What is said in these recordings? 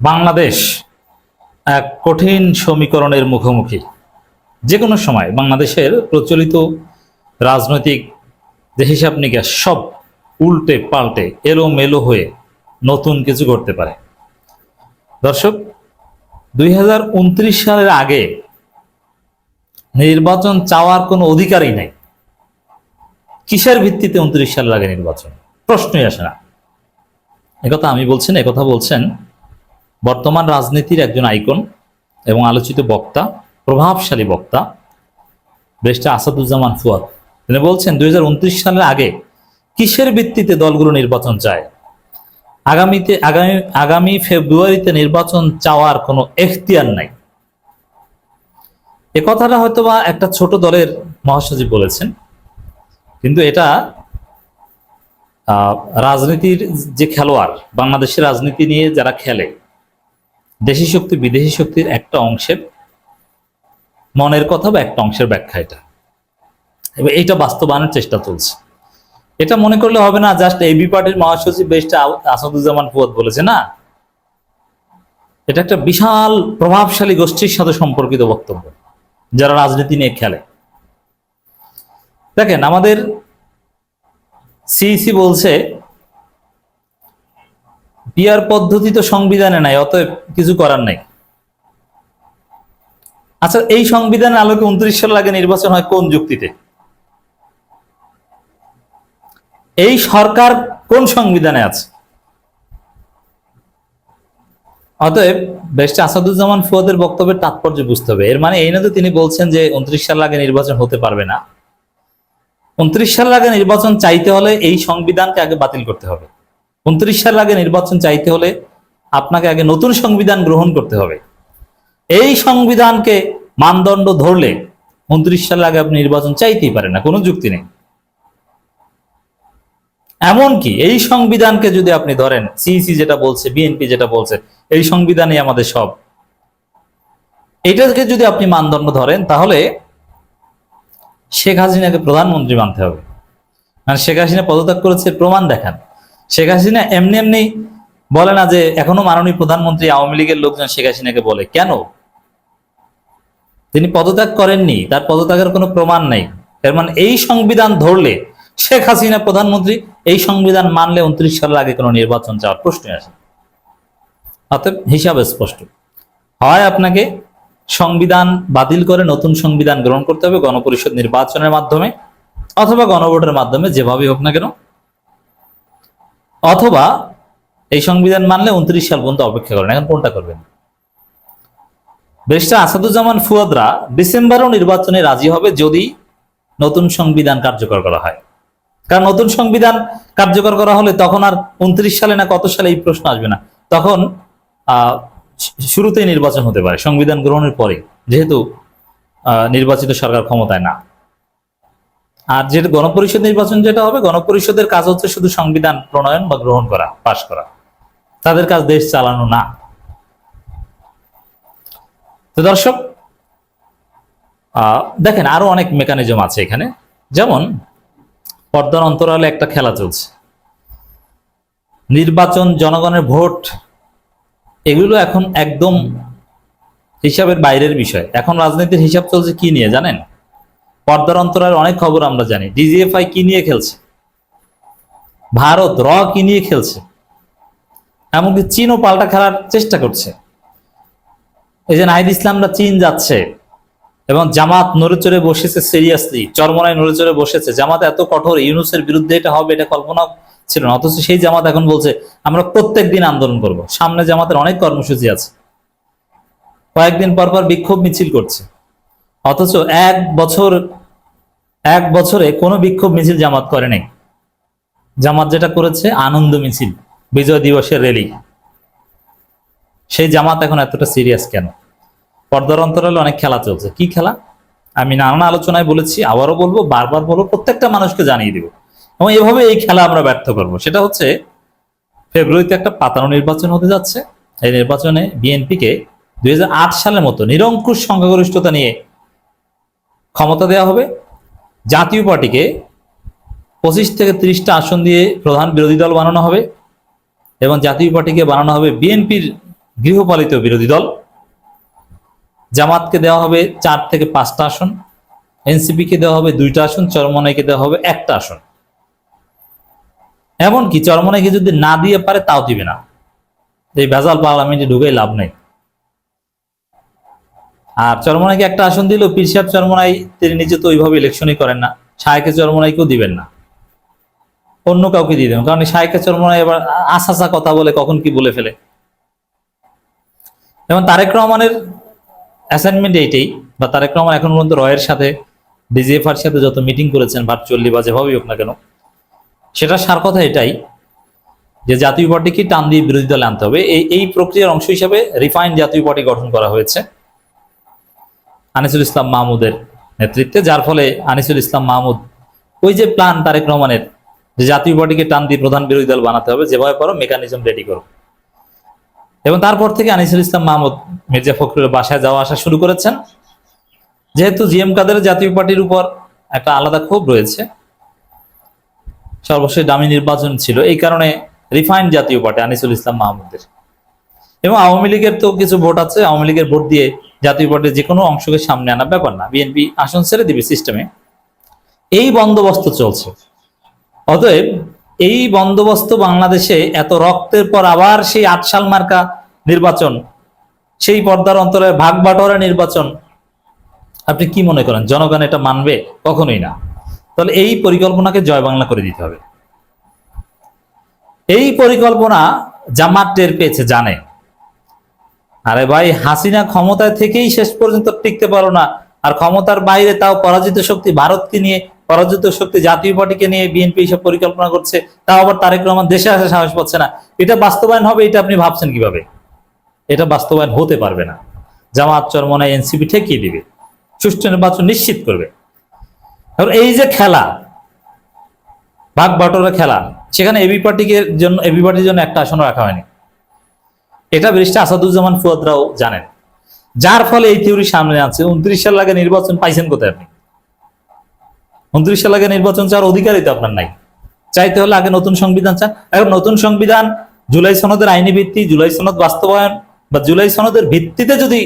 বাংলাদেশ এক কঠিন সমীকরণের মুখোমুখি। যে কোনো সময় বাংলাদেশের প্রচলিত রাজনৈতিক যে হিসাব নিকাশ সব উল্টে পাল্টে এলোমেলো হয়ে নতুন কিছু করতে পারে। দর্শক, দুই হাজার উনত্রিশ সালের আগে নির্বাচন চাওয়ার কোনো অধিকারই নাই। কিসের ভিত্তিতে উনত্রিশ সালের আগে নির্বাচন? প্রশ্নই আসে না। একথা আমি বলছেন একথা বলছেন বর্তমান রাজনীতির একজন আইকন এবং আলোচিত বক্তা, প্রভাবশালী বক্তা ব্রেস্টা আসাদুজ্জামান ফুয়াদ। তিনি বলছেন, দুই হাজার উনত্রিশ সালের আগে কিসের ভিত্তিতে দলগুলো নির্বাচন চায়? আগামীতে, আগামী আগামী ফেব্রুয়ারিতে নির্বাচন চাওয়ার কোনো এখতিয়ার নাই। এ কথাটা হয়তো বা একটা ছোট দলের মহাসচিব বলেছেন, কিন্তু এটা রাজনীতির যে খেলোয়াড়, বাংলাদেশের রাজনীতি নিয়ে যারা খেলে দেশি শক্তি, বিদেশি শক্তির একটা অংশের মনের কথা বা একটা অংশের ব্যাখ্যা এটা। এবার এইটা বাস্তবায়নের চেষ্টা চলছে। এটা মনে করলে হবে না জাস্ট এবি পার্টির মহাসচিব বেশটা আসাদুজ্জামান ফুয়াদ বলেছে না? এটা একটা বিশাল প্রভাবশালী গোষ্ঠীর সাথে সম্পর্কিত বক্তব্য, যারা রাজনীতি নিয়ে খেলে। দেখেন, আমাদের সিইসি বলছে পিয়ার পদ্ধতি তো সংবিধানে নাই, অতএব কিছু করার নাই। আচ্ছা এই সংবিধানের আলোকে উনত্রিশ সাল আগে নির্বাচন হয় কোন যুক্তিতে? এই সরকার কোন সংবিধানে আছে? অতএব বেশ আসাদুজ্জামান ফুয়াদের বক্তব্যের তাৎপর্য বুঝতে হবে। এর মানে এই না তো তিনি বলছেন যে উনত্রিশ সাল আগে নির্বাচন হতে পারবে না। উনত্রিশ সাল আগে নির্বাচন চাইতে হলে এই সংবিধানকে আগে বাতিল করতে হবে। উনত্রিশ সাল আগে নির্বাচন চাইতে হলে আপনাকে আগে নতুন সংবিধান গ্রহণ করতে হবে। এই সংবিধানকে মানদণ্ড ধরলে উনত্রিশ সাল আগে আপনি নির্বাচন চাইতেই পারেন না, কোনো যুক্তি নেই। এমনকি এই সংবিধানকে যদি আপনি ধরেন সিইসি যেটা বলছে বিএনপি যেটা বলছে, এই সংবিধানই আমাদের সব। এটাকে যদি আপনি মানদণ্ড ধরেন, তাহলে শেখ হাসিনাকে প্রধানমন্ত্রী মানতে হবে। মানে শেখ হাসিনা পদত্যাগ করেছে, প্রমাণ দেখান। শেখ হাসিনা এমনি এমনি বলে না যে এখনও মাননীয় প্রধানমন্ত্রী আওয়ামী লীগের লোকজন শেখ হাসিনাকে বলে। কেন? তিনি পদত্যাগ করেননি, তার পদত্যাগের কোনো প্রমাণ নেই। এর মানে এই সংবিধান ধরলে শেখ হাসিনা প্রধানমন্ত্রী, এই সংবিধান মানলে উনত্রিশ সালের আগে কোনো নির্বাচন চাওয়ার প্রশ্ন আসে অতএব হিসাবে স্পষ্ট। হয় আপনাকে সংবিধান বাতিল করে নতুন সংবিধান গ্রহণ করতে হবে গণপরিষদ নির্বাচনের মাধ্যমে, অথবা গণভোটের মাধ্যমে, যেভাবেই হোক না কেন। অথবা এই সংবিধান মানলে উনত্রিশ সাল পর্যন্ত অপেক্ষা করেন, এখন কোনটা করবেন? ব্যারিস্টার আসাদুজ্জামান ফুয়াদরা ডিসেম্বরও নির্বাচনে রাজি হবে যদি নতুন সংবিধান কার্যকর করা হয়। কারণ নতুন সংবিধান কার্যকর করা হলে তখন আর উনত্রিশ সালে না কত সালে এই প্রশ্ন আসবে না। তখন শুরুতেই নির্বাচন হতে পারে, সংবিধান গ্রহণের পরে, যেহেতু নির্বাচিত সরকার ক্ষমতায় না। আর যেটা গণপরিষদ নির্বাচন যেটা হবে, গণপরিষদের কাজ হচ্ছে শুধু সংবিধান প্রণয়ন বা গ্রহণ করা, পাশ করা। তাদের কাজ দেশ চালানো না। তো দর্শক দেখেন আরও অনেক মেকানিজম আছে এখানে। যেমন, পর্দার অন্তরালে একটা খেলা চলছে। নির্বাচন জনগণের ভোট, এগুলো এখন একদম হিসাবের বাইরের বিষয়। এখন রাজনীতির হিসাব চলছে কি নিয়ে জানেন? পর্দার অন্তরার অনেক খবর আমরা জানি। ডিজিএফআই কি নিয়ে খেলছে? ভারত, র কি নিয়ে খেলছে? এমনকি চীনও পাল্টা খেলার চেষ্টা করছে। এই যে নাহিদ ইসলামরা চীন যাচ্ছে এবং জামাত নড়ে চড়ে বসেছে সিরিয়াসলি চরমনায় নড়ে চড়ে বসেছে। জামাত এত কঠোর, ইউনুসের বিরুদ্ধে এটা হবে, এটা কল্পনা ছিল না। অথচ সেই জামাত এখন বলছে, আমরা প্রত্যেক দিন আন্দোলন করব। সামনে জামাতের অনেক কর্মসূচি আছে। কয়েকদিন পর পর বিক্ষোভ মিছিল করছে। অথচ এক বছর, এক বছরে কোনো বিক্ষোভ মিছিল জামাত করে নাই। জামাত যেটা করেছে, আনন্দ মিছিল, বিজয় দিবসের র্যালি সেই জামাত এখন এতটা সিরিয়াস কেন? পর্দার অন্তরালে অনেক খেলা চলছে। কি খেলা? আমি নানান আলোচনায় বলেছি, আবারও বলব, বারবার বলব, প্রত্যেকটা মানুষকে জানিয়ে দিব। এবং এভাবে এই খেলা আমরা ব্যর্থ করব। সেটা হচ্ছে, ফেব্রুয়ারিতে একটা পাতানো নির্বাচন হতে যাচ্ছে। এই নির্বাচনে বিএনপিকে দুই হাজার আট সালের মতো নিরঙ্কুশ সংখ্যাগরিষ্ঠতা নিয়ে ক্ষমতা দেওয়া হবে। জাতীয় পার্টিকে পঁচিশ থেকে ত্রিশটা আসন দিয়ে প্রধান বিরোধী দল বানানো হবে এবং জাতীয় পার্টিকে বানানো হবে বিএনপির গৃহপালিত বিরোধী দল। জামাতকে দেওয়া হবে চার থেকে পাঁচটা আসন, এনসিপিকে দেওয়া হবে দুইটা আসন, চরমনাইকে দেওয়া হবে একটা আসন। এমনকি চরমনাইকে যদি না দিয়ে পারে তাও দিবে না। এই ভেজাল পার্লামেন্টে ঢুকে লাভ নেই। আর চরমনাইকে একটা আসন দিল পীর সাহেব চরমনাই তিনি নিজে তো ওইভাবে ইলেকশনই করেন না। শায়কে চরমনাইকেও দিবেন না। অন্য কাউকে দিয়ে দেবেন। কারণ শায়কে চরমনাই এবার আশাসা কথা বলে, কখন কি বলে ফেলে। যেমন তারেক রহমানের অ্যাসাইনমেন্ট এইটাই, বা তারেক রহমান এখন পর্যন্ত রয়ের সাথে, ডিজিএফআর সাথে যত মিটিং করেছেন ভার্চুয়ালি বা যেভাবেই হোক না কেন, সেটা সার কথা এটাই যে জাতীয় পার্টিকে টান দিয়ে বিরোধী দলে আনতে হবে। এই এই প্রক্রিয়ার অংশ হিসাবে রিফাইন্ড জাতীয় পার্টি গঠন করা হয়েছে। আনিসুল ইসলাম মাহমুদের নেতৃত্বে, যার ফলে আনিসুল ইসলাম মাহমুদ ওই যে প্ল্যান তারেক রহমানের যে জাতীয় পার্টিকে টান দিয়ে প্রধান বিরোধী দল বানাতে হবে যেভাবে পারো মেকানিজম রেডি করো। এবং তারপর থেকে আনিসুল ইসলাম মাহমুদ মির্জা ফখরুলের বাসায় যাওয়া আসা শুরু করেছেন। যেহেতু জিএম কাদের জাতীয় পার্টির উপর একটা আলাদা ক্ষোভ রয়েছে, সর্বশেষ দামি নির্বাচন ছিল, এই কারণে রিফাইন্ড জাতীয় পার্টি আনিসুল ইসলাম মাহমুদের। এবং আওয়ামী লীগের তো কিছু ভোট আছে, আওয়ামী লীগের ভোট দিয়ে জাতীয় পার্টির যে কোনো অংশকে সামনে আনা ব্যাপার না। বিএনপি আসন ছেড়ে দিবে সিস্টেমে। এই বন্দোবস্ত চলছে। অতএব এই বন্দোবস্ত বাংলাদেশে এত রক্তের পর আবার সেই আট সাল মার্কা নির্বাচন, সেই পর্দার অন্তরে ভাগ বাটোয়ারা নির্বাচন, আপনি কি মনে করেন, জনগণ এটা মানবে? কখনোই না। তাহলে এই পরিকল্পনাকে জয় বাংলা করে দিতে হবে। এই পরিকল্পনা জামাত টের পেয়েছে, জানে। আরে ভাই, হাসিনা ক্ষমতায় থেকেই শেষ পর্যন্ত টিকতে পারো না। আর ক্ষমতার বাইরে তাও পরাজিত শক্তি ভারতকে নিয়ে, পরাজিত শক্তি জাতীয় পার্টিকে নিয়ে বিএনপি সব পরিকল্পনা করছে, তাও আবার তারেক রহমান দেশে আসা সাহস পাচ্ছে না। এটা বাস্তবায়ন হবে, এটা আপনি ভাবছেন কীভাবে? এটা বাস্তবায়ন হতে পারবে না। জামাত চরমনায় এনসিপি ঠেকিয়ে দিবে। সুষ্ঠু নির্বাচন নিশ্চিত করবে। এই যে খেলা ভাগ বাটোরা খেলা, সেখানে এবি পার্টিকে জন্য, এবি পার্টির জন্য একটা আসনও রাখা হয়নি। এটা ব্যারিস্টার আসাদুজ্জামান ফুয়াদরাও জানেন। যার ফলে এই থিওরি সামনে আছে। উনত্রিশ সাল আগে নির্বাচন পাইছেন কোথায় আপনি? উনত্রিশ সাল আগে নির্বাচন চাওয়ার অধিকারই তো আপনার নাই। চাইতে হলে আগে নতুন সংবিধান চান। এখন নতুন সংবিধান জুলাই সনদের আইনি ভিত্তি, জুলাই সনদ বাস্তবায়ন বা জুলাই সনদের ভিত্তিতে যদি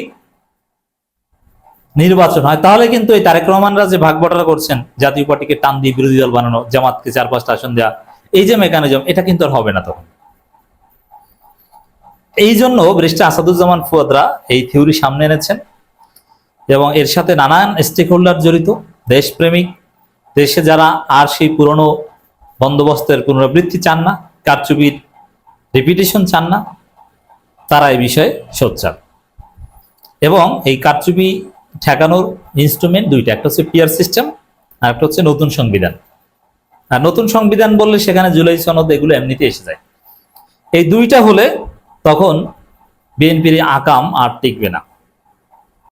নির্বাচন হয়, তাহলে কিন্তু এই তারেক রহমানরা যে ভাগ বটারা করছেন, জাতীয় পার্টিকে টান দিয়ে বিরোধী দল বানানো, জামাতকে চার পাঁচটা আসন দেওয়া এই যে মেকানিজম এটা কিন্তু আর হবে না তখন। এই জন্য ব্রিস্টার আসাদুজ্জামান ফুয়াদরা এই থিওরি সামনে এনেছেন এবং এর সাথে নানান স্টেক হোল্ডার জড়িত, দেশপ্রেমিক, দেশে যারা আর সেই পুরনো বন্দোবস্তের পুনরাবৃত্তি চান না, কারচুপির রিপিটেশন চান না, তারা এই বিষয়ে সোচ্চার। এবং এই কারচুপি ঠেকানোর ইনস্ট্রুমেন্ট দুইটা, একটা হচ্ছে পিয়ার সিস্টেম আর একটা হচ্ছে নতুন সংবিধান। আর নতুন সংবিধান বললে সেখানে জুলাই সনদ এগুলো এমনিতে এসে যায়। এই দুইটা হলে তখন বিএনপির আকাম আর টিকবে না।